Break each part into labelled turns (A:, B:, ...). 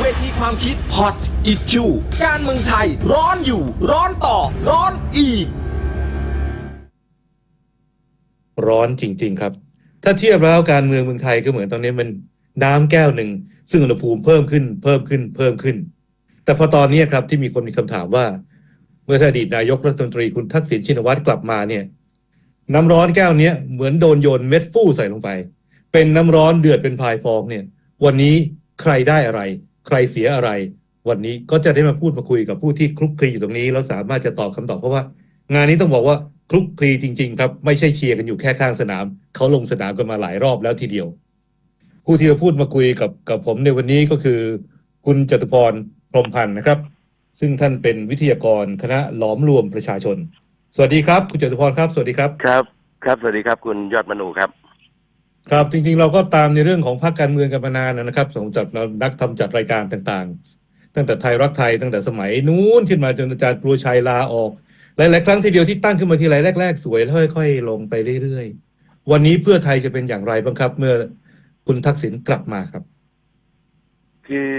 A: เวทีความคิด Hot Issue การเมืองไทย ร้อนอยู่ ร้อนต่อ ร้อนอีก
B: ร้อนจริง ๆ ครับ ถ้าเทียบแล้วการเมืองเมืองไทยก็เหมือนตอนนี้มันน้ำแก้วหนึ่ง ซึ่งอุณหภูมิเพิ่มขึ้น เพิ่มขึ้น เพิ่มขึ้น แต่พอตอนนี้ครับที่มีคนมีคำถามว่า เมื่ออดีตนายกรัฐมนตรีคุณทักษิณชินวัตรกลับมาเนี่ย น้ำร้อนแก้วเนี้ยเหมือนโดนโยนเม็ดฟู่ใส่ลงไป เป็นน้ำร้อนเดือดเป็นพายฟองเนี่ย วันนี้ใครได้อะไร ใครเสียอะไร วันนี้ก็จะได้มาพูดมาคุยกับผู้ที่คลุกคลีอยู่ตรงนี้แล้วสามารถจะตอบคำตอบเพราะว่า งานนี้ต้องบอกว่าคลุกคลีจริง ๆ ครับ ไม่ใช่เชียร์กันอยู่แค่ข้างสนาม เขาลงสนามกันมาหลายรอบแล้วทีเดียว ผู้ที่จะพูดมาคุยกับกับผมในวันนี้ก็คือ คุณจตุพรพรมพันธ์นะครับ ซึ่งท่านเป็นวิทยากรคณะหลอมรวมประชาชน สวัสดีครับ คุณจตุพรครับ สวัสดีครับ
C: ครับ ครับสวัสดีครับ คุณยอดมนูครับ
B: ครับจริงๆเราก็ตามในเรื่องของพรรคการเมืองกันมานานนะครับสำหรับเรานักทำจัดรายการต่างๆ ตั้งแต่ไทยรักไทยตั้งแต่สมัยนู้นขึ้นมาจนอาจารย์กลัวชัยลาออกหลายๆครั้งทีเดียวที่ตั้งขึ้นมาทีไรแรก ๆ สวยแล้วค่อยๆลงไปเรื่อยๆ วันนี้เพื่อไทยจะเป็นอย่างไรบ้างครับ เมื่อคุณทักษิณกลับมาครับ
C: คือ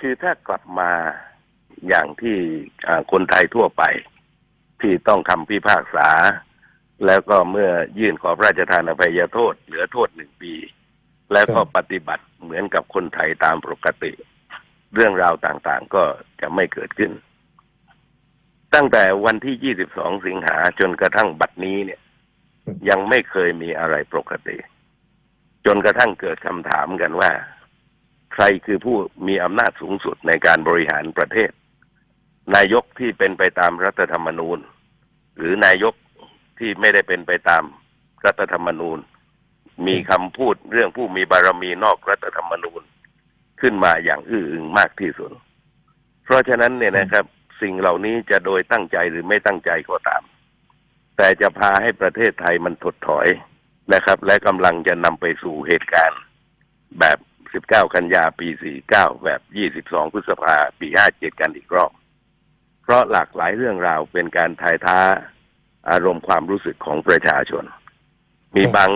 C: คือถ้ากลับมาอย่างที่คนไทยทั่วไป ที่ต้องคำพิพากษา แล้วก็เมื่อยื่นขอพระราชทานอภัยโทษ เหลือโทษหนึ่งปี แล้วก็ปฏิบัติเหมือนกับคนไทยตามปกติ เรื่องราวต่างๆก็จะไม่เกิดขึ้น ตั้งแต่วันที่ 22 สิงหาจนกระทั่งบัดนี้เนี่ย ยังไม่เคยมีอะไรปกติ จนกระทั่งเกิดคำถามกันว่า ใครคือผู้มีอำนาจสูงสุดในการบริหารประเทศ นายกที่เป็นไปตามรัฐธรรมนูญ หรือนายก ที่ไม่ได้เป็นไปตามรัฐธรรมนูญ มีคำพูดเรื่องผู้มีบารมีนอกรัฐธรรมนูญขึ้นมาอย่างอื้ออึงมากที่สุด เพราะฉะนั้นเนี่ยนะครับ สิ่งเหล่านี้จะโดยตั้งใจหรือไม่ตั้งใจก็ตาม แต่จะพาให้ประเทศไทยมันถดถอยนะครับ และกำลังจะนำไปสู่เหตุการณ์แบบ 19 กันยาปี 49 แบบ 22 พฤษภาปี 57 กันอีกรอบ เพราะหลากหลายเรื่องราวเป็นการทายท้า อารมณ์ความรู้สึกของประชาชน มี
B: ครับ
C: บาง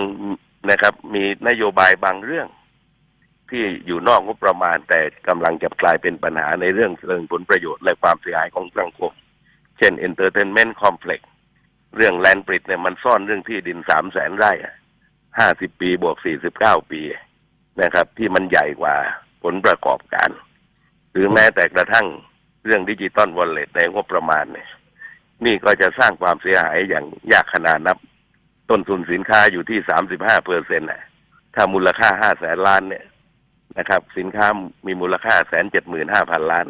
C: นะครับ มีนโยบายบางเรื่อง ที่อยู่นอกงบประมาณแต่กำลังจะกลายเป็นปัญหาในเรื่องเชิงผลประโยชน์และความเสียหายของสังคม เช่น Entertainment Complex เรื่องแลนบริดเนี่ยมันซ่อนเรื่องที่ดินสามแสนไร่ห้าสิบปีบวกสี่สิบเก้าปีนะครับ ที่มันใหญ่กว่าผลประกอบการ หรือแม้แต่กระทั่งเรื่องดิจิตอลวอลเล็ตในงบประมาณเนี่ย นี่ก็จะสร้างความเสียหายอย่างยากขนาดนับ ต้นทุนสินค้าอยู่ที่สามสิบห้าเปอร์เซ็นต์ะถ้ามูลค่าห้าแสนล้านเนี่ยนะครับ สินค้ามีมูลค่าแสนเจ็ดหมื่นห้าพันล้าน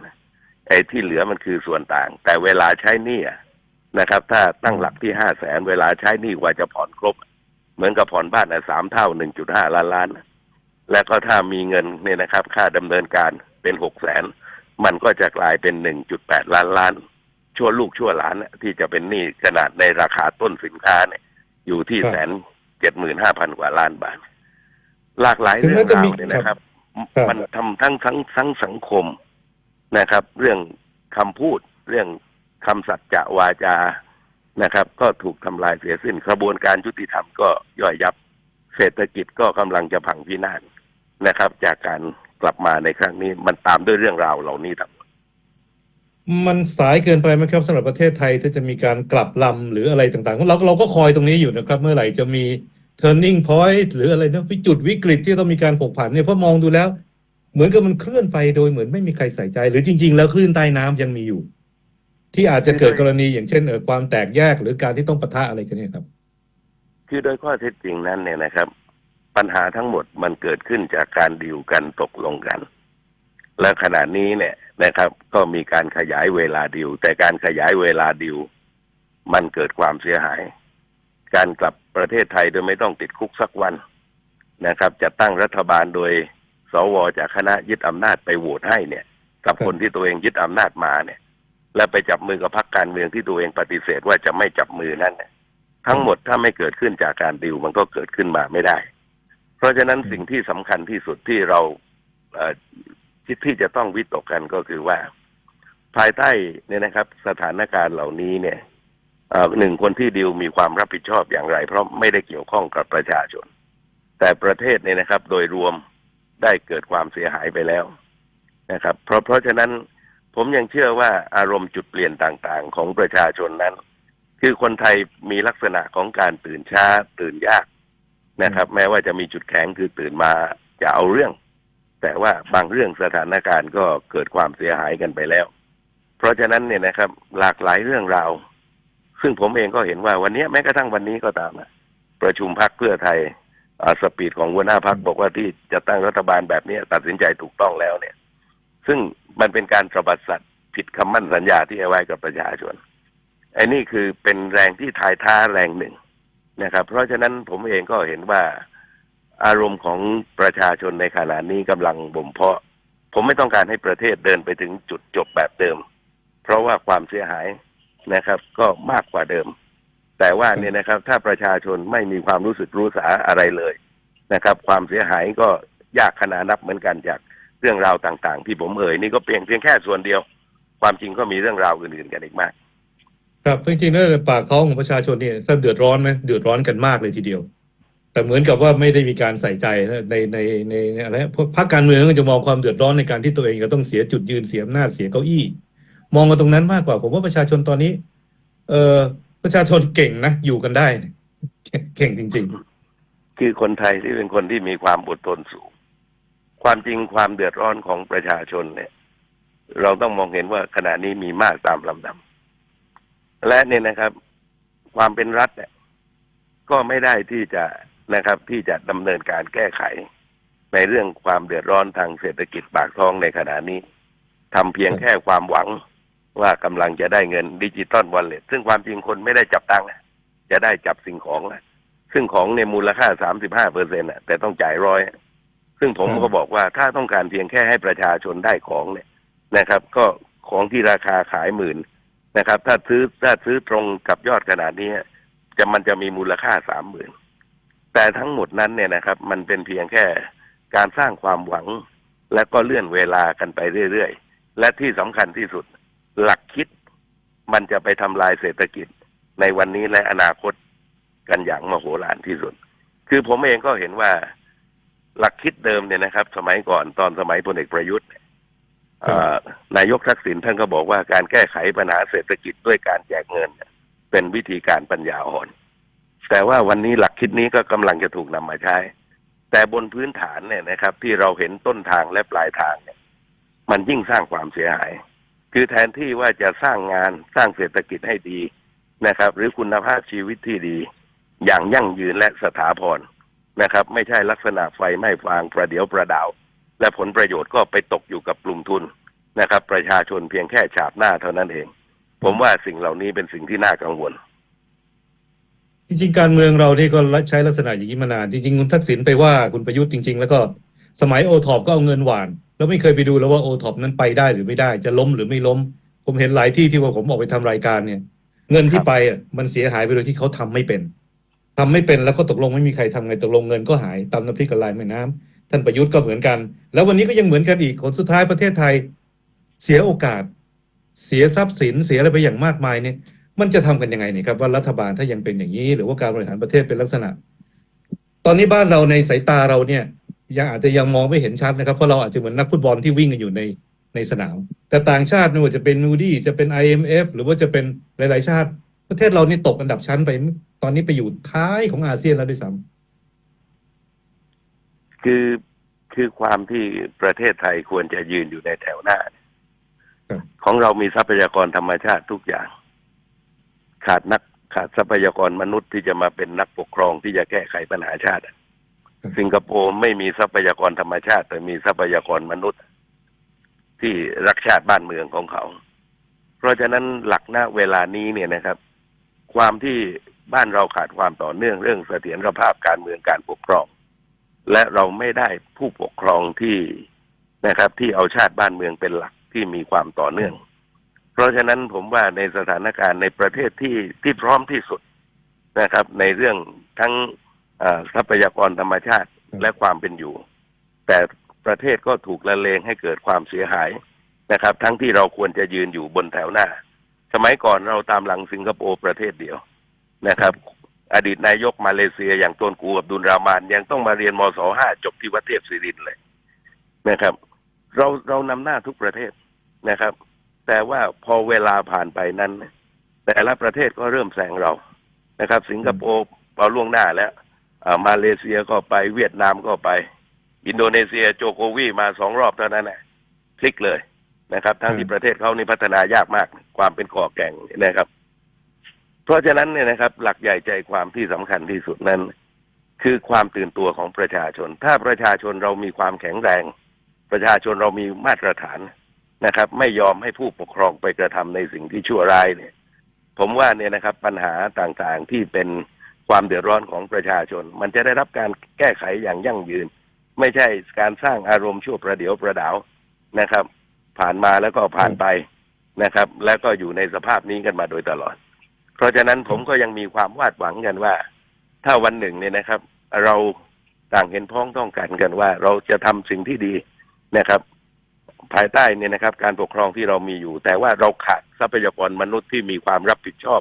C: ไอ้ที่เหลือมันคือส่วนต่าง แต่เวลาใช้หนี้นะครับ ถ้าตั้งหลักที่ห้าแสนเวลาใช้หนี้กว่าจะผ่อนครบ เหมือนกับผ่อนบ้านอะสามเท่าหนึ่งจุดห้าล้านล้าน แล้วก็ถ้ามีเงินเนี่ยนะครับ ค่าดำเนินการเป็นหกแสนมันก็จะกลายเป็นหนึ่งจุดแปดล้านล้าน ชั่วลูกชั่วหลานน่ะที่จะเป็นหนี้ขนาดในราคาต้นสินค้าเนี่ย อยู่ที่
B: ครับ
C: แสนเจ็ดหมื่นห้าพันกว่าล้านบาท หลากหลาย
B: ถึง
C: เรื่อ
B: แม้
C: ง
B: จะ
C: รา
B: มี
C: วเนี่ยนะครับ
B: ครับ
C: มันทำทั้งทั้งทั้งสังคมนะครับ เรื่องคำพูดเรื่องคำสัจจะวาจานะครับ ก็ถูกทำลายเสียสิ้นกระบวนการยุติธรรมก็ย่อยยับ เศรษฐกิจก็กำลังจะพังพินาศนะครับ จากการกลับมาในครั้งนี้มันตามด้วยเรื่องราวเหล่านี้ทั้งหมด
B: มันสายเกินไปไหมครับสำหรับประเทศไทยที่จะมีการกลับลำหรืออะไรต่างๆเราเราก็คอยตรงนี้อยู่นะครับ เมื่อไหร่จะมี turning point หรืออะไรนะวิจุดวิกฤตที่ต้องมีการผกผันเนี่ยเพราะมองดูแล้ว เหมือนกับมันเคลื่อนไปโดยเหมือนไม่มีใครใส่ใจ หรือจริง ๆ แล้วคลื่นใต้น้ำยังมีอยู่ ที่อาจจะเกิดกรณีอย่างเช่นเออความแตกแยกหรือการที่ต้องปะทะอะไรกันเนี่ยครับ
C: คือโดยข้อเท็จจริงนั้นเนี่ยนะครับ ปัญหาทั้งหมดมันเกิดขึ้นจากการดิวกันตกลงกัน และขณะนี้เนี่ยนะครับ ก็มีการขยายเวลาดิว แต่การขยายเวลาดิว มันเกิดความเสียหาย การกลับประเทศไทยโดยไม่ต้องติดคุกสักวันนะครับ จะตั้งรัฐบาลโดยสวจากคณะยึดอำนาจไปโหวตให้เนี่ย กับ
B: ค
C: นที่ตัวเองยึดอำนาจมาเนี่ย แล้วไปจับมือกับพรรคการเมืองที่ตัวเองปฏิเสธว่าจะไม่จับมือนั่นเนี่ยทั้งหมดถ้าไม่เกิดขึ้นจากการดิวมันก็เกิดขึ้นมาไม่ได้ เพราะฉะนั้นสิ่งที่สำคัญที่สุดที่เรา เอ่ที่จะต้องวิตกกันก็คือว่า ภายใต้เนี่ยนะครับ สถานการณ์เหล่านี้เนี่ยหนึ่งคนที่ดิวมีความรับผิดชอบอย่างไร เพราะไม่ได้เกี่ยวข้องกับประชาชน แต่ประเทศเนี่ยนะครับ โดยรวมได้เกิดความเสียหายไปแล้วนะครับ เพราะเพราะฉะนั้นผมยังเชื่อว่าอารมณ์จุดเปลี่ยนต่างๆ ของประชาชนนั้น คือคนไทยมีลักษณะของการตื่นช้าตื่นยากนะครับ แม้ว่าจะมีจุดแข็งคือตื่นมาจะเอาเรื่อง แต่ว่าบางเรื่องสถานการณ์ก็เกิดความเสียหายกันไปแล้ว เพราะฉะนั้นเนี่ยนะครับ หลากหลายเรื่องราว ซึ่งผมเองก็เห็นว่าวันนี้แม้กระทั่งวันนี้ก็ตามนะประชุมพักเพื่อไทยอ่าสปีดของหัวหน้าพักบอกว่าที่จะตั้งรัฐบาลแบบนี้ตัดสินใจถูกต้องแล้วเนี่ย ซึ่งมันเป็นการตระบัดสัตว์ผิดคำมั่นสัญญาที่ให้ไว้กับประชาชนไอ้นี่คือเป็นแรงที่ทายท้าแรงหนึ่งนะครับ เพราะฉะนั้นผมเองก็เห็นว่า อารมณ์ของประชาชนในขณะนี้กำลังบ่มเพาะ ผมไม่ต้องการให้ประเทศเดินไปถึงจุดจบแบบเดิม เพราะว่าความเสียหายนะครับ ก็มากกว่าเดิม แต่ว่าเนี่ยนะครับ ถ้าประชาชนไม่มีความรู้สึกรู้สาอะไรเลยนะครับ ความเสียหายก็ยากขนานับเหมือนกันจากเรื่องราวต่าง ๆ ที่ผมเอ่ยนี่ก็เพียงเพียงแค่ส่วนเดียว ความจริงก็มีเรื่องราวอื่นๆกันอีกมาก
B: ครับจริงๆแล้วปากท้องของประชาชนเนี่ยถ้าเดือดร้อนไหมเดือดร้อนกันมากเลยทีเดียว แต่เหมือนกับว่าไม่ได้มีการใส่ใจในในในอะไรพรรคการเมืองก็จะมองความเดือดร้อนในการที่ตัวเองจะต้องเสียจุดยืนเสียอำนาจเสียเก้าอี้ มองกันตรงนั้นมากกว่า ผมว่าประชาชนตอนนี้ เออประชาชนเก่งนะอยู่กันได้เนี่ยเก่งจริง
C: คือคนไทยที่เป็นคนที่มีความอดทนสูง ความจริงความเดือดร้อนของประชาชนเนี่ย เราต้องมองเห็นว่าขณะนี้มีมากตามลำดับและเนี่ยนะครับ ความเป็นรัฐเนี่ยก็ไม่ได้ที่จะ นะครับ ที่จะดำเนินการแก้ไข ในเรื่องความเดือดร้อนทางเศรษฐกิจปากท้องในขณะนี้ทำเพียงแค่ความหวังว่ากำลังจะได้เงินดิจิตอลวอลเล็ตซึ่งความจริงคนไม่ได้จับตังค์จะได้จับสิ่งของนะซึ่งของเนี่ยมูลค่าสามสิบห้าเปอร์เซ็นต์แต่ต้องจ่ายร้อยซึ่งผม
B: อืม
C: ก็บอกว่าถ้าต้องการเพียงแค่ให้ประชาชนได้ของเนี่ยนะครับ ก็ของที่ราคาขายหมื่นนะครับ ถ้าซื้อถ้าซื้อตรงกับยอดขนาดนี้จะมันจะมีมูลค่าสามหมื่น แต่ทั้งหมดนั้นเนี่ยนะครับ มันเป็นเพียงแค่การสร้างความหวัง และก็เลื่อนเวลากันไปเรื่อยๆ และที่สำคัญที่สุด หลักคิดมันจะไปทำลายเศรษฐกิจในวันนี้และอนาคตกันอย่างมโหฬารที่สุด คือผมเองก็เห็นว่าหลักคิดเดิมเนี่ยนะครับ สมัยก่อนตอนสมัยพลเอกประยุทธ์นายกทักษิณท่านก็บอกว่าการแก้ไขปัญหาเศรษฐกิจด้วยการแจกเงิน เป็นวิธีการปัญญาอ่อน แต่ว่าวันนี้หลักคิดนี้ก็กำลังจะถูกนำมาใช้ แต่บนพื้นฐานเนี่ยนะครับ ที่เราเห็นต้นทางและปลายทางเนี่ย มันยิ่งสร้างความเสียหาย คือแทนที่ว่าจะสร้างงานสร้างเศรษฐกิจให้ดีนะครับ หรือคุณภาพชีวิตที่ดี อย่างยั่งยืนและสถาพรนะครับ ไม่ใช่ลักษณะไฟไหม้ฟางประเดียวประดาว และผลประโยชน์ก็ไปตกอยู่กับกลุ่มทุนนะครับ ประชาชนเพียงแค่ฉาบหน้าเท่านั้นเอง ผมว่าสิ่งเหล่านี้เป็นสิ่งที่น่ากังวล
B: จริงๆการเมืองเรานี่ก็ใช้ลักษณะอย่างนี้มานาน จริงๆคุณทักษิณไปว่าคุณประยุทธ์จริง ๆ แล้วก็สมัยโอท็อปก็เอาเงินหวาน แล้วไม่เคยไปดูแล้วว่าโอท็อปนั้นไปได้หรือไม่ได้ จะล้มหรือไม่ล้ม ผมเห็นหลายที่ที่ว่าผมออกไปทำรายการเนี่ย เงินที่ไปอะมันเสียหายไปโดยที่เขาทำไม่เป็นทำไม่เป็นแล้วก็ตกลงไม่มีใครทำไงตกลงเงินก็หายตามน้ำพริกกับลายแม่น้ำท่านประยุทธ์ก็เหมือนกัน แล้ววันนี้ก็ยังเหมือนกันอีกผลสุดท้ายประเทศไทย เสียโอกาส เสียทรัพย์สินเสียอะไรไปอย่างมากมายเนี่ย มันจะทำกันยังไงเนี่ยครับว่ารัฐบาลถ้ายังเป็นอย่างนี้ หรือว่าการบริหารประเทศเป็นลักษณะ ตอนนี้บ้านเราในสายตาเราเนี่ย ยังอาจจะยังมองไม่เห็นชัดนะครับเพราะเราอาจจะเหมือนนักฟุตบอลที่วิ่งกันอยู่ในในสนาม แต่ต่างชาติไม่ว่าจะเป็นนูดี้จะเป็น IMF หรือว่าจะเป็นหลาย ๆ ชาติ ประเทศเรานี่ตกอันดับชั้นไป ตอนนี้ไปอยู่ท้ายของอาเซียนแล้วด้วยซ้
C: คือคือความที่ประเทศไทยควรจะยืนอยู่ในแถวหน้า
B: ครับ
C: ของเรามีทรัพยากรธรรมชาติทุกอย่าง ขาดนักขาดทรัพยากรมนุษย์ที่จะมาเป็นนักปกครองที่จะแก้ไขปัญหาชาติ สิงคโปร์ไม่มีทรัพยากรธรรมชาติ แต่มีทรัพยากรมนุษย์ ที่รักชาติบ้านเมืองของเขา เพราะฉะนั้นหลักณเวลานี้เนี่ยนะครับ ความที่บ้านเราขาดความต่อเนื่องเรื่องเสถียรภาพการเมืองการปกครอง และเราไม่ได้ผู้ปกครองที่นะครับ ที่เอาชาติบ้านเมืองเป็นหลักที่มีความต่อเนื่อง เพราะฉะนั้นผมว่าในสถานการณ์ในประเทศที่ที่พร้อมที่สุดนะครับ ในเรื่องทั้งเอ่อทรัพยากรธรรมชาติและความเป็นอยู่ แต่ประเทศก็ถูกละเลงให้เกิดความเสียหายนะครับ ทั้งที่เราควรจะยืนอยู่บนแถวหน้า สมัยก่อนเราตามหลังสิงคโปร์ประเทศเดียวนะครับ อดีตนายกมาเลเซียอย่างต้นกูอับดุลรามานยังต้องมาเรียนมศห้าจบที่วัดเทพศิรินทร์เลยนะครับ เราเรานำหน้าทุกประเทศนะครับ แต่ว่าพอเวลาผ่านไปนั้น แต่ละประเทศก็เริ่มแซงเรานะครับ สิงคโปร์เราล่วงหน้าแล้วอ่ามาเลเซียก็ไปเวียดนามก็ไป อินโดนีเซียโจโกวีมาสองรอบเท่านั้นแหละพลิกเลยนะครับทั้งที่ประเทศเขานี่พัฒนายากมากความเป็นก่อแก่งนะครับ เพราะฉะนั้นเนี่ยนะครับ หลักใหญ่ใจความที่สำคัญที่สุดนั้น คือความตื่นตัวของประชาชน ถ้าประชาชนเรามีความแข็งแรง ประชาชนเรามีมาตรฐาน นะครับ ไม่ยอมให้ผู้ปกครองไปกระทำในสิ่งที่ชั่วร้ายเนี่ย ผมว่าเนี่ยนะครับ ปัญหาต่างๆที่เป็นความเดือดร้อนของประชาชน มันจะได้รับการแก้ไขอย่างยั่งยืน ไม่ใช่การสร้างอารมณ์ชั่วประเดี๋ยวประดาวนะครับ ผ่านมาแล้วก็ผ่านไปนะครับ แล้วก็อยู่ในสภาพนี้กันมาโดยตลอด เพราะฉะนั้นผมก็ยังมีความวาดหวังกันว่า ถ้าวันหนึ่งเนี่ยนะครับ เราต่างเห็นพ้องต้องกันกันว่า เราจะทำสิ่งที่ดีนะครับ ภายใต้เนี่ยนะครับ การปกครองที่เรามีอยู่ แต่ว่าเราขาดทรัพยากรมนุษย์ที่มีความรับผิดชอบ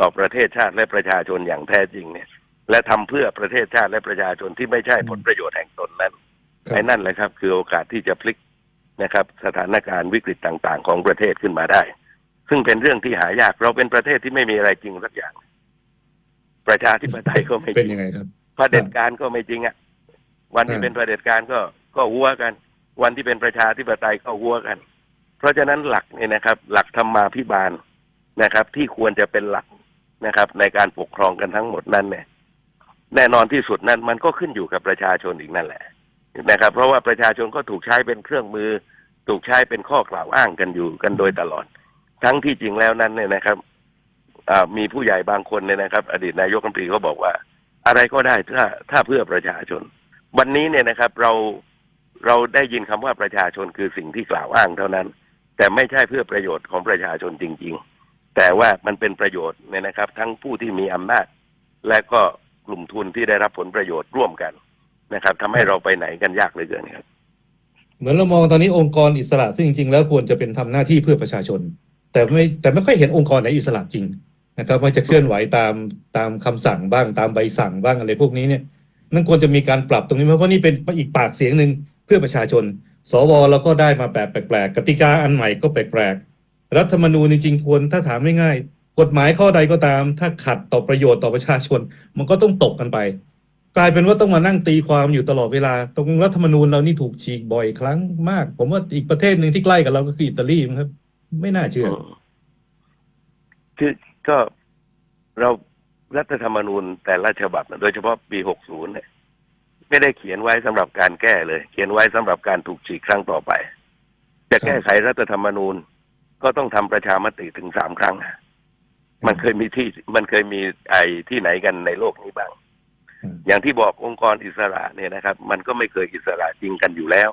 C: ต่อประเทศชาติและประชาชนอย่างแท้จริงเนี่ย และทำเพื่อประเทศชาติและประชาชนที่ไม่ใช่ผลประโยชน์แห่งตนนั้น
B: ครับ
C: ไอ้นั่นแหละครับ คือโอกาสที่จะพลิกนะครับ สถานการณ์วิกฤตต่าง ๆ ของประเทศขึ้นมาได้ ซึ่งเป็นเรื่องที่หายากเราเป็นประเทศที่ไม่มีอะไรจริงสักอย่าง ประชาธิปไตยก็ไม่จ
B: เป็น
C: ริง
B: ยังไงครับ
C: เผด็จการก็ไม่จริงอะวันที่
B: อ่า
C: เป็นเผด็จการก็ก็หัวกัน วันที่เป็นประชาธิปไตยก็หัวกัน เพราะฉะนั้นหลักเนี่ยนะครับ หลักธรรมาภิบาลนะครับ ที่ควรจะเป็นหลักนะครับ ในการปกครองกันทั้งหมดนั้นเนี่ย แน่นอนที่สุดนั้นมันก็ขึ้นอยู่กับประชาชนอีกนั่นแหละนะครับ เพราะว่าประชาชนก็ถูกใช้เป็นเครื่องมือ ถูกใช้เป็นข้อกล่าวอ้างกันอยู่กันโดยตลอด ทั้งที่จริงแล้วนั้นเนี่ยนะครับมีผู้ใหญ่บางคนเนี่ยนะครับ อดีตนายกรัฐมนตรีเขาบอกว่า อะไรก็ได้ถ้าถ้าเพื่อประชาชน วันนี้เนี่ยนะครับ เรา เราได้ยินคำว่าประชาชนคือสิ่งที่กล่าวอ้างเท่านั้น แต่ไม่ใช่เพื่อประโยชน์ของประชาชนจริง ๆ แต่ว่ามันเป็นประโยชน์เนี่ยนะครับ ทั้งผู้ที่มีอำนาจ และก็กลุ่มทุนที่ได้รับผลประโยชน์ร่วมกันนะครับทำให้เราไปไหนกันยากเลยเกินครับ
B: เหมือนเรามองตอนนี้องค์กรอิสระซึ่งจริง ๆ แล้วควรจะเป็นทำหน้าที่เพื่อประชาชน แต่ไม่แต่ไม่ค่อยเห็นองค์กรไหนอิสระจริงนะครับว่าจะเคลื่อนไหวตามตามคำสั่งบ้างตามใบสั่งบ้างอะไรพวกนี้เนี่ยนั่นควรจะมีการปรับตรงนี้เพราะว่านี่เป็นอีกปากเสียงหนึ่ง เพื่อประชาชน สวเราก็ได้มาแบบแปลกๆกติกาอันใหม่ก็แปลกๆรัฐธรรมนูญจริงๆควรถ้าถามง่ายๆกฎหมายข้อใดก็ตาม ถ้าขัดต่อประโยชน์ต่อประชาชน มันก็ต้องตกกันไป กลายเป็นว่าต้องมานั่งตีความอยู่ตลอดเวลา ตรงรัฐธรรมนูญเรานี่ถูกฉีกบ่อยครั้งมาก ผมว่าอีกประเทศหนึ่งที่ใกล้กับเราก็คืออิตาลีครับ ไม่น่าเชื่อ
C: อืมคือก็เรารัฐธรรมนูญแต่ละฉบับ โดยเฉพาะปี 60 เนี่ย ไม่ได้เขียนไว้สำหรับการแก้เลย เขียนไว้สำหรับการถูกฉีกครั้งต่อไป จะแก้ไขรัฐธรรมนูญ ก็ต้องทำประชามติถึงสามครั้ง มันเคยมีที่มันเคยมีไอ้ที่ไหนกันในโลกนี้บ้าง
B: อืม
C: อย่างที่บอกองค์กรอิสระเนี่ยนะครับ มันก็ไม่เคยอิสระจริงกันอยู่แล้ว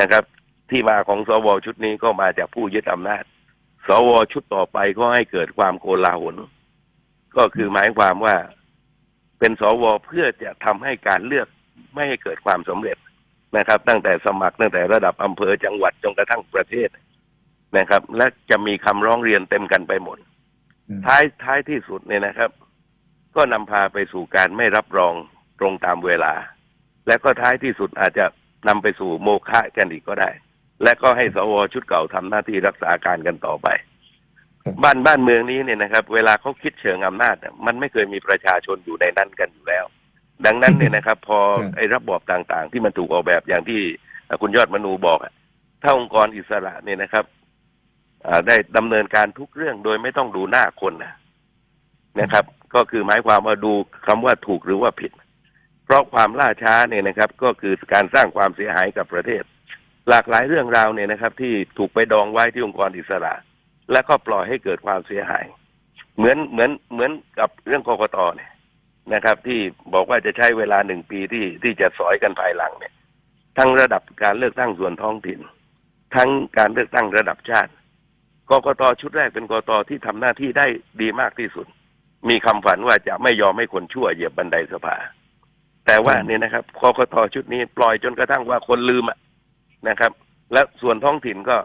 C: นะครับ ที่มาของสวชุดนี้ก็มาจากผู้ยึดอำนาจ สวชุดต่อไปก็ให้เกิดความโกลาหลก็คือหมายความว่าเป็นสวเพื่อจะทำให้การเลือก ไม่ให้เกิดความสำเร็จนะครับ ตั้งแต่สมัครตั้งแต่ระดับอำเภอจังหวัดจนกระทั่งประเทศนะครับ และจะมีคำร้องเรียนเต็มกันไปหมด
B: อืม
C: ท้ายท้ายที่สุดเนี่ยนะครับ ก็นำพาไปสู่การไม่รับรองตรงตามเวลา และก็ท้ายที่สุดอาจจะนำไปสู่โมฆะกันอีกก็ได้ และก็ให้สวชุดเก่าทำหน้าที่รักษาการกันต่อไป
B: ครับ
C: บ้านบ้านเมืองนี้เนี่ยนะครับ เวลาเขาคิดเชิงอำนาจเนี่ยมันไม่เคยมีประชาชนอยู่ในนั้นกันอยู่แล้ว ดังนั้นเนี่ยนะครับ พอ
B: ครับ
C: ไอ้ระบอบต่างๆ ที่มันถูกออกแบบอย่างที่เอ่อคุณยอดมนูบอกอะถ้าองค์กรอิสระเนี่ยนะครับอ่าได้ดำเนินการทุกเรื่องโดยไม่ต้องดูหน้าคนนะนะครับ ก็คือหมายความว่าดูคำว่าถูกหรือว่าผิด เพราะความล่าช้าเนี่ยนะครับ ก็คือการสร้างความเสียหายกับประเทศ หลากหลายเรื่องราวเนี่ยนะครับ ที่ถูกไปดองไว้ที่องค์กรอิสระ และก็ปล่อยให้เกิดความเสียหาย เหมือนเหมือนเหมือนกับเรื่องกกตเนี่ย นะครับ ที่บอกว่าจะใช้เวลาหนึ่งปีที่ที่จะสอยกันภายหลังเนี่ย ทั้งระดับการเลือกตั้งส่วนท้องถิ่น ทั้งการเลือกตั้งระดับชาติกกตชุดแรกเป็นกกตที่ทำหน้าที่ได้ดีมากที่สุด มีคำฝันว่าจะไม่ยอมให้คนชั่วเหยียบบันไดสภา แต่ว่าเนี่ยนะครับกกตชุดนี้ปล่อยจนกระทั่งว่าคนลืมอะนะครับ และส่วนท้องถิ่นก็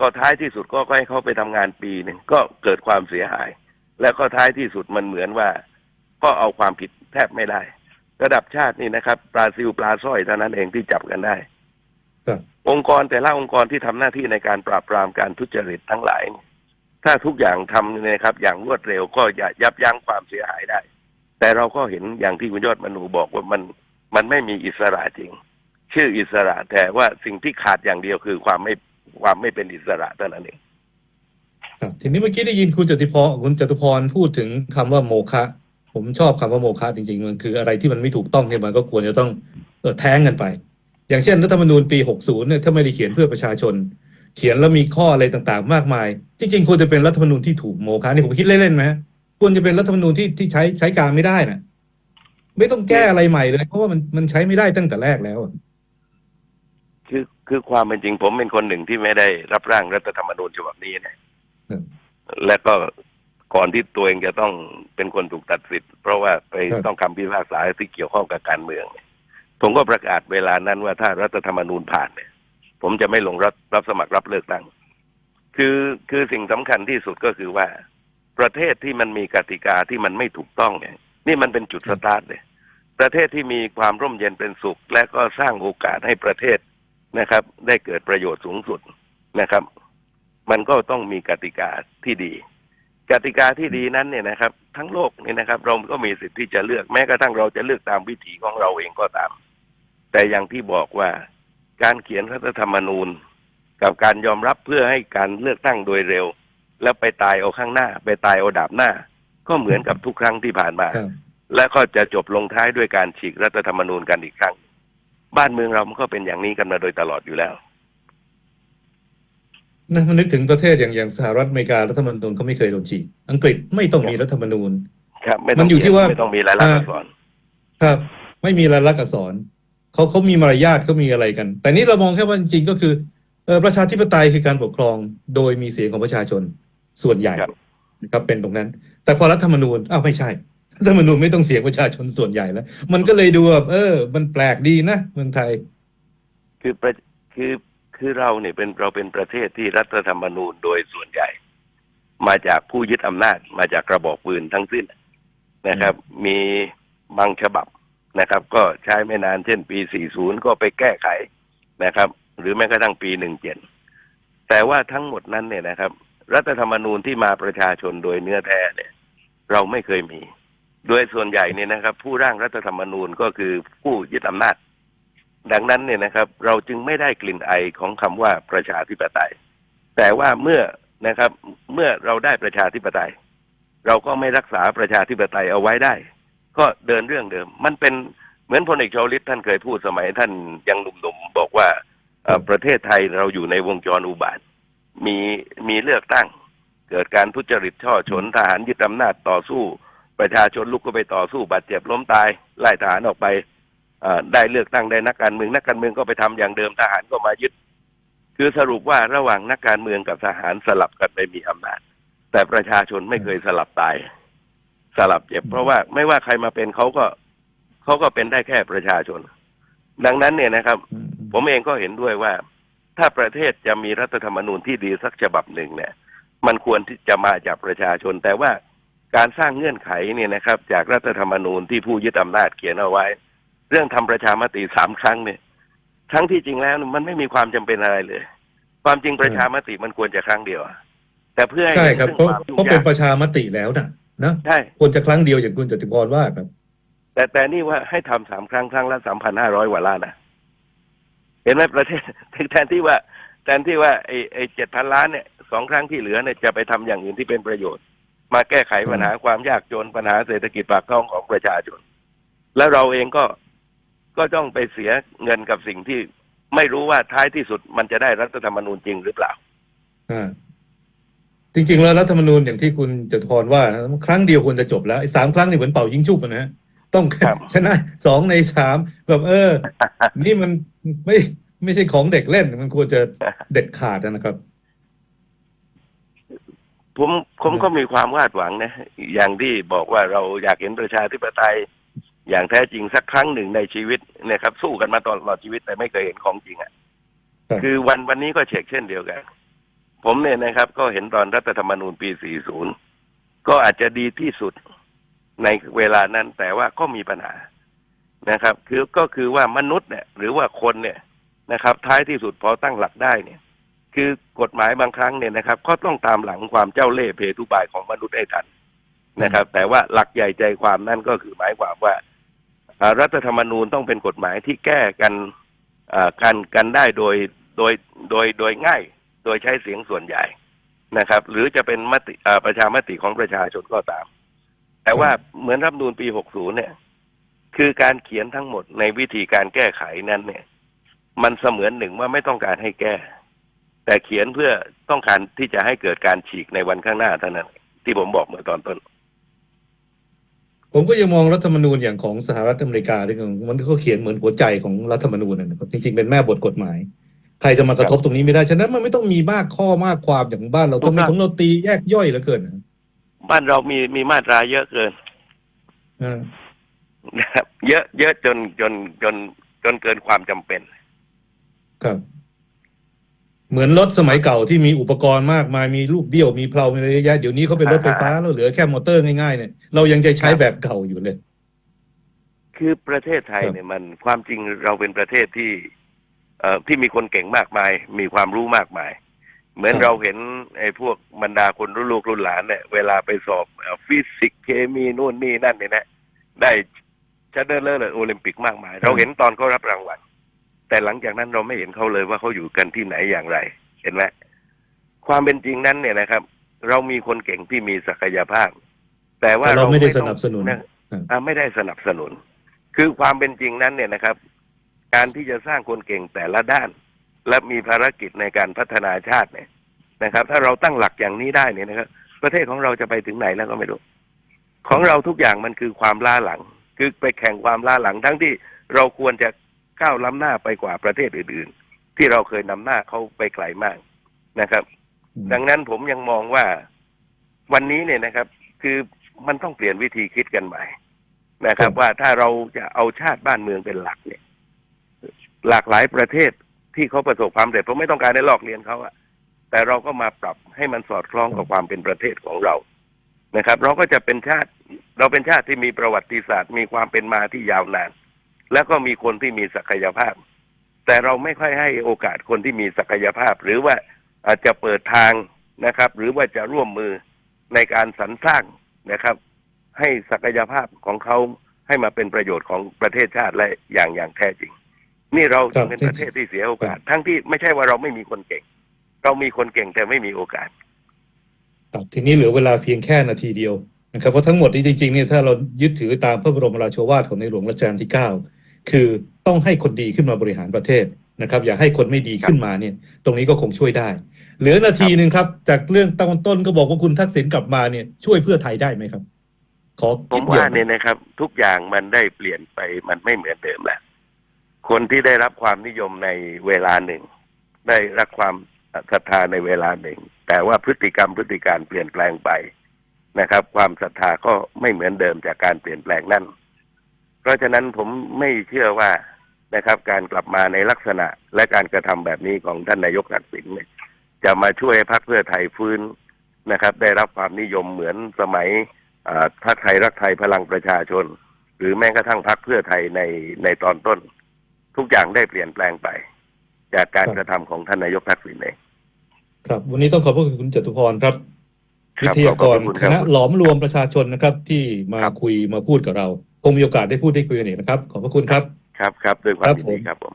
C: ก็ท้ายที่สุดก็ให้เขาไปทำงานปีหนึ่งก็เกิดความเสียหาย แล้วก็ท้ายที่สุดมันเหมือนว่า ก็เอาความผิดแทบไม่ได้ ระดับชาตินี่นะครับปลาซิวปลาสร้อยเท่านั้นเองที่จับกันได้
B: ครับ
C: องค์กรแต่ละองค์กรที่ทำหน้าที่ในการปราบปรามการทุจริตทั้งหลายเนี่ยถ้าทุกอย่างทำเนี่ยนะครับ อย่างรวดเร็วก็จะยับยั้งความเสียหายได้ แต่เราก็เห็นอย่างที่คุณยอดมนูบอกว่ามันมันไม่มีอิสระจริง ชื่ออิสระแต่ว่าสิ่งที่ขาดอย่างเดียวคือความไม่ความไม่เป็นอิสระเท่านั้นเอง
B: ครับทีนี้เมื่อกี้ได้ยินคุณจตุพรคุณจตุพรพูดถึงคำว่าโมฆะ ผมชอบคำว่าโมฆะจริงๆ มันคืออะไรที่มันไม่ถูกต้องเนี่ยมันก็ควรจะต้องเออแท้งกันไป อย่างเช่นรัฐธรรมนูญปี 60 เนี่ยถ้าไม่ได้เขียนเพื่อประชาชน เขียนแล้วมีข้ออะไรต่างๆ มากมาย จริงๆควรจะเป็นรัฐธรรมนูญที่ถูกโมฆะนี่ผมคิดเล่นๆไหมควรจะเป็นรัฐธรรมนูญที่ที่ใช้ใช้การไม่ได้นะไม่ต้องแก้อะไรใหม่เลย เพราะว่ามันมันใช้ไม่ได้ตั้งแต่แรกแล้วอะ
C: คือคือความเป็นจริงผมเป็นคนหนึ่งที่ไม่ได้รับร่างรัฐธรรมนูญฉบับนี้นะและก็ ก่อนที่ตัวเองจะต้องเป็นคนถูกตัดสิทธิ์ เพราะว่าไปต้องคำพิพากษาที่เกี่ยวข้องกับการเมืองเนี่ยผมก็ประกาศเวลานั้นว่าถ้ารัฐธรรมนูญผ่านเนี่ย ผมจะไม่ลงรับรับสมัครรับเลือกตั้ง คือคือสิ่งสำคัญที่สุดก็คือว่า ประเทศที่มันมีกติกาที่มันไม่ถูกต้องเนี่ย นี่มันเป็นจุดสตาร์ทเลยประเทศที่มีความร่มเย็นเป็นสุข และก็สร้างโอกาสให้ประเทศนะครับ ได้เกิดประโยชน์สูงสุดนะครับ มันก็ต้องมีกติกาที่ดี กติกาที่ดีนั้นเนี่ยนะครับ ทั้งโลกนี่นะครับ เราก็มีสิทธิ์ที่จะเลือกแม้กระทั่งเราจะเลือกตามวิถีของเราเองก็ตาม แต่อย่างที่บอกว่าการเขียนรัฐธรรมนูญ กับการยอมรับเพื่อให้การเลือกตั้งโดยเร็ว แล้วไปตายเอาข้างหน้า ไปตายเอาดาบหน้า ก็เหมือนกับทุกครั้งที่ผ่านมา
B: ครับ
C: และก็จะจบลงท้ายด้วยการฉีกรัฐธรรมนูญกันอีกครั้ง บ้านเมืองเรามันก็เป็นอย่างนี้กันมาโดยตลอดอยู่แล้ว
B: นะนึกถึงประเทศอย่างอย่างสหรัฐอเมริการัฐธรรมนูญเขาไม่เคยโดนฉีกอังกฤษไม่ต้องมีรัฐธรรมนูญ
C: ครับไม่ต้
B: มั
C: อง
B: นอยู่ที่ว่า
C: ไม่ต้องมีรายลักษณ์อักษร
B: ครับ ไม่มีลายลักษณ์อักษรเขาเขามีมารยาทเขามีอะไรกัน แต่นี่เรามองแค่ว่าจริงๆก็คือเออประชาธิปไตยคือการปกครองโดยมีเสียงของประชาชนส่วนใหญ่
C: ครับ
B: นะครับเป็นตรงนั้น แต่พอรัฐธรรมนูญอ้าวไม่ใช่รัฐธรรมนูญไม่ต้องเสียงประชาชนส่วนใหญ่แล้ว มันก็เลยดูแบบเออ มันแปลกดีนะเมืองไทย
C: คือประคือ คือเราเนี่ยเป็นเราเป็นประเทศที่รัฐธรรมนูญโดยส่วนใหญ่ มาจากผู้ยึดอำนาจมาจากกระบอกปืนทั้งสิ้นนะครับ มีบางฉบับนะครับ ก็ใช้ไม่นานเช่นปี 40 ก็ไปแก้ไขนะครับ หรือแม้กระทั่งปี 17 แต่ว่าทั้งหมดนั้นเนี่ยนะครับ รัฐธรรมนูญที่มาประชาชนโดยเนื้อแท้เนี่ย เราไม่เคยมี โดยส่วนใหญ่เนี่ยนะครับ ผู้ร่างรัฐธรรมนูญก็คือผู้ยึดอำนาจ ดังนั้นเนี่ยนะครับ เราจึงไม่ได้กลิ่นไอของคำว่าประชาธิปไตย แต่ว่าเมื่อนะครับ เมื่อเราได้ประชาธิปไตย เราก็ไม่รักษาประชาธิปไตยเอาไว้ได้ ก็เดินเรื่องเดิม มันเป็นเหมือนพลเอกชวลิตท่านเคยพูดสมัยท่านยังหนุ่มๆบอกว่าประเทศไทยเราอยู่ในวงจรอุบาทมีมีเลือกตั้ง เกิดการทุจริตช่อฉนทหารยึดอำนาจต่อสู้ ประชาชนลุกก็ไปต่อสู้บาดเจ็บล้มตายไล่ทหารออกไป ได้เลือกตั้งได้นักการเมืองนักการเมืองก็ไปทำอย่างเดิมทหารก็มายึด คือสรุปว่าระหว่างนักการเมืองกับทหารสลับกันไปมีอำนาจ แต่ประชาชนไม่เคยสลับตาย สลับเจ็บ เพราะว่าไม่ว่าใครมาเป็นเขาก็เขาก็เป็นได้แค่ประชาชน ดังนั้นเนี่ยนะครับ ผมเองก็เห็นด้วยว่า ถ้าประเทศจะมีรัฐธรรมนูญที่ดีสักฉบับหนึ่งเนี่ย มันควรที่จะมาจากประชาชน แต่ว่าการสร้างเงื่อนไขเนี่ยนะครับ จากรัฐธรรมนูญที่ผู้ยึดอำนาจเขียนเอาไว้ เรื่องทำประชามติสามครั้งเนี่ยทั้งที่จริงแล้วมันไม่มีความจำเป็นอะไรเลย ความจริงประชามติมันควรจะครั้งเดียวอะแต่เพื่อให้
B: ใช่ครับ
C: ซึ่ง
B: เพราะ
C: ความยุ่ง
B: เพราะเป็น
C: ยาก
B: ประชามติแล้วนะนะ
C: ใช่
B: ควรจะครั้งเดียวอย่างคุณจตุพรว่าครับ
C: แต่แต่นี่ว่าให้ทำสามครั้งครั้งละสามพันห้าร้อยกว่าล้านนะเห็นไหมประเทศแทนที่ว่าแทนที่ว่าไอ้ไอ้เจ็ดพันล้านเนี่ยสองครั้งที่เหลือเนี่ยจะไปทำอย่างอื่นที่เป็นประโยชน์ มาแก้ไขปัญหาความยากจนปัญหาเศรษฐกิจปากท้องของประชาชน แล้วเราเองก็ ก็ต้องไปเสียเงินกับสิ่งที่ไม่รู้ว่าท้ายที่สุดมันจะได้รัฐธรรมนูญจริงหรือเปล่า
B: อ่าจริง ๆ แล้วรัฐธรรมนูญอย่างที่คุณจตุพรว่านะครั้งเดียวควรจะจบแล้วไอ้สามครั้งนี่เหมือนเป่ายิงชุบอะนะฮะต้อง
C: ครับ
B: ชนะสองในสามแบบเออ นี่มันไม่ไม่ใช่ของเด็กเล่น มันควรจะเด็ดขาดนะครับ
C: ผมผมก็มีความวาดหวังนะ อย่างที่บอกว่าเราอยากเห็นประชาธิปไตย อย่างแท้จริงสักครั้งหนึ่งในชีวิตเนะครับสู้กันมาตลอดชีวิตแต่ไม่เคยเห็นของจริงอะ่ะ
B: ครับ
C: คือวันวันนี้ก็เช็คเช่นเดียวกัน ผมเนี่ยนะครับ ก็เห็นตอนรัฐธรรมนูญปี 40 ก็อาจจะดีที่สุดในเวลานั้น แต่ว่าก็มีปัญหานะครับ คือก็คือว่ามนุษย์เนี่ย หรือว่าคนเนี่ยนะครับ ท้ายที่สุดพอตั้งหลักได้เนี่ย คือกฎหมายบางครั้งเนี่ยนะครับ ก็ต้องตามหลังความเจ้าเล่ห์เพทุบายของมนุษย์ให้ทันนะครับ แต่ว่าหลักใหญ่ใจความนั่นก็คือหมายความว่าอ่า รัฐธรรมนูญต้องเป็นกฎหมายที่แก้กันกันกันได้โดยโดยโดยโดยง่าย โดยใช้เสียงส่วนใหญ่นะครับ หรือจะเป็นมติประชามติของประชาชนก็ตาม แต่ว่าเหมือนรัฐธรรมนูญปี 60 เนี่ย คือการเขียนทั้งหมดในวิธีการแก้ไขนั้นเนี่ย มันเสมือนหนึ่งว่าไม่ต้องการให้แก้ แต่เขียนเพื่อต้องการที่จะให้เกิดการฉีกในวันข้างหน้าเท่านั้น ที่ผมบอกเมื่อตอนต้น
B: ผมก็ยังมองรัฐธรรมนูญอย่างของสหรัฐอเมริกาด้วยกันมันก็เขียนเหมือนหัวใจของรัฐธรรมนูญนะครับจริงๆเป็นแม่บทกฎหมาย ใครจะมากระทบตรงนี้ไม่ได้ ฉะนั้นมันไม่ต้องมีมากข้อมากความอย่างบ้านเรา
C: ถูก
B: ทำไม
C: ครับ
B: ของเราตีแยกย่อยเหลือเกินนะ
C: บ้านเรามีมีมาตราเยอะเกิน
B: อ่า
C: นะครับ เยอะเยอะจนจนจนจนเกินความจำเป็น
B: ครับ เหมือนรถสมัยเก่าที่มีอุปกรณ์มากมายมีลูกเบี้ยวมีเพลามีอะไรเยอะแยะเดี๋ยวนี้เขาเป็นรถไฟฟ้าแล้วเหลือแค่มอเตอร์ง่ายๆเนี่ยเรายังจะใช้แบบเก่าอยู่เลย
C: คือประเทศไทย
B: ครับ
C: เนี่ยมันความจริงเราเป็นประเทศที่ เอ่อที่มีคนเก่งมากมาย มีความรู้มากมาย เหมือนเราเห็นไอ้พวกบรรดาคนรุ่นลูกรุ่นหลานเนี่ยเวลาไปสอบเอ่อฟิสิกส์เคมีนู่นนี่นั่นเนี่ยนะได้ชนะเลิศเลยโอลิมปิกมากมาย เราเห็นตอนเขารับรางวัล แต่หลังจากนั้นเราไม่เห็นเขาเลยว่าเขาอยู่กันที่ไหนอย่างไร เห็นไหมความเป็นจริงนั้นเนี่ยนะครับ เรามีคนเก่งที่มีศักยภาพ แต่ว่า
B: แต่เราไม่ได้
C: ต้อง
B: สนับสนุนะ
C: อ่าไม่ได้สนับสนุน คือความเป็นจริงนั้นเนี่ยนะครับ การที่จะสร้างคนเก่งแต่ละด้าน และมีภารกิจในการพัฒนาชาติเนี่ยนะครับ ถ้าเราตั้งหลักอย่างนี้ได้เนี่ยนะครับ ประเทศของเราจะไปถึงไหนแล้วก็ไม่รู้ของเราทุกอย่างมันคือความล้าหลัง คือไปแข่งความล้าหลังทั้งที่เราควรจะ ก้าวล้ำหน้าไปกว่าประเทศอื่น ๆ ที่เราเคยนำหน้าเขาไปไกลมากนะครับ ดังนั้นผมยังมองว่าวันนี้เนี่ยนะครับ คือมันต้องเปลี่ยนวิธีคิดกันใหม่นะครับ ว่าถ้าเราจะเอาชาติบ้านเมืองเป็นหลักเนี่ย หลากหลายประเทศที่เขาประสบความสำเร็จผมไม่ต้องการได้ลอกเรียนเขาอะแต่เราก็มาปรับให้มันสอดคล้องกับความเป็นประเทศของเรานะครับ เราก็จะเป็นชาติ เราเป็นชาติที่มีประวัติศาสตร์ มีความเป็นมาที่ยาวนาน แล้วก็มีคนที่มีศักยภาพ แต่เราไม่ค่อยให้โอกาสคนที่มีศักยภาพ หรือว่าอาจจะเปิดทางนะครับ หรือว่าจะร่วมมือในการสรรสร้างนะครับ ให้ศักยภาพของเขาให้มาเป็นประโยชน์ของประเทศชาติและอย่างอย่างแท้จริง นี่เรา
B: ครั
C: จึ
B: บ
C: งเป็นประเทศที่เสียโอกาส ทั้งที่ไม่ใช่ว่าเราไม่มีคนเก่ง เรามีคนเก่งแต่ไม่มีโอกาส
B: ครับทีนี้เหลือเวลาเพียงแค่นาทีเดียวนะครับเพราะทั้งหมดนี้จริงๆเนี่ยถ้าเรายึดถือตามพระบรมราโชวาทของในหลวงรัชกาลที่ 9 คือต้องให้คนดีขึ้นมาบริหารประเทศนะครับ อย่าให้คนไม่ดีขึ้นมาเนี่ย ตรงนี้ก็คงช่วยได้ เหลือนาทีหนึ่งครับ จากเรื่องต้นต้นก็บอกว่าคุณทักษิณกลับมาเนี่ยช่วยเพื่อไทยได้ไหมครับขอ
C: ผ
B: คิ
C: ม
B: ดเดีย
C: ว่าเนี่ยนะครับ ทุกอย่างมันได้เปลี่ยนไปมันไม่เหมือนเดิมแล้วคนที่ได้รับความนิยมในเวลาหนึ่ง ได้รับความศรัทธาในเวลาหนึ่ง แต่ว่าพฤติกรรมพฤติการเปลี่ยนแปลงไปนะครับ ความศรัทธาก็ไม่เหมือนเดิมจากการเปลี่ยนแปลงนั้น เพราะฉะนั้นผมไม่เชื่อว่านะครับ การกลับมาในลักษณะและการกระทำแบบนี้ของท่านนายกทักษิณเนี่ยจะมาช่วยให้พรรคเพื่อไทยฟื้นนะครับ ได้รับความนิยมเหมือนสมัยอ่าพรรคไทยรักไทยพลังประชาชน หรือแม้กระทั่งพรรคเพื่อไทยในในตอนต้น ทุกอย่างได้เปลี่ยนแปลงไป จากการกระทำของท่านนายกทักษิณเอง
B: ครับ วันนี้ต้องขอบพระคุณคุณจตุพรครับ
C: ค
B: วิ
C: รับ
B: ทยากร
C: ขอบคุณ
B: ค
C: ครับ
B: ณะหลอมรวมประชาชนนะครับ ที่มา
C: ครับ
B: คุยมาพูดกับเรา คงมีโอกาสได้พูดได้คุยกันอีกนะครับ ขอบพระคุณครับ
C: ครับครับด้วยความยินดีครับผม